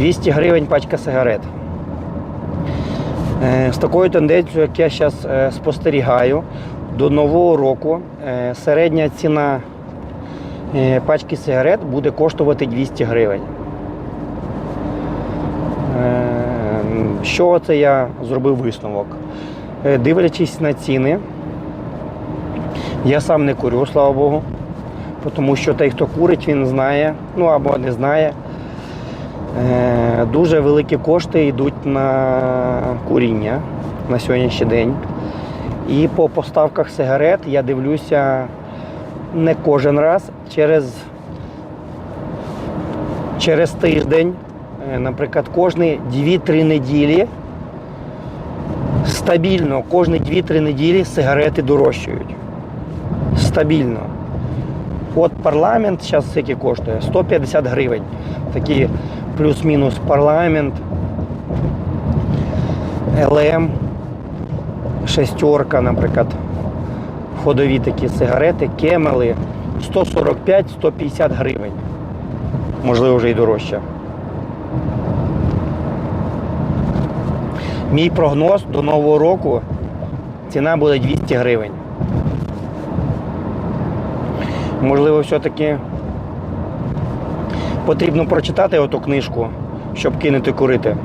200 гривень пачка сигарет. Е, З такою тенденцією, як я зараз спостерігаю, до нового року е, середня ціна е, пачки сигарет буде коштувати 200 гривень. Е, чого це я зробив висновок? Е, Дивлячись на ціни, я сам не курю, слава Богу, тому що той, хто курить, він знає, ну або не знає. Е, Дуже великі кошти йдуть на куріння на сьогоднішній день. І по поставках сигарет я дивлюся не кожен раз через, через тиждень, е, наприклад, кожні 2-3 неділі стабільно, кожні 2-3 неділі сигарети дорожчають. Стабільно. От парламент зараз скільки коштує? 150 гривень. Такі плюс-мінус парламент, ЛМ, шестерка, наприклад. Ходові такі сигарети, кемели 145-150 гривень. Можливо, вже й дорожче. Мій прогноз до нового року ціна буде 200 гривень. Можливо, все-таки потрібно прочитати оту книжку, щоб кинути курити.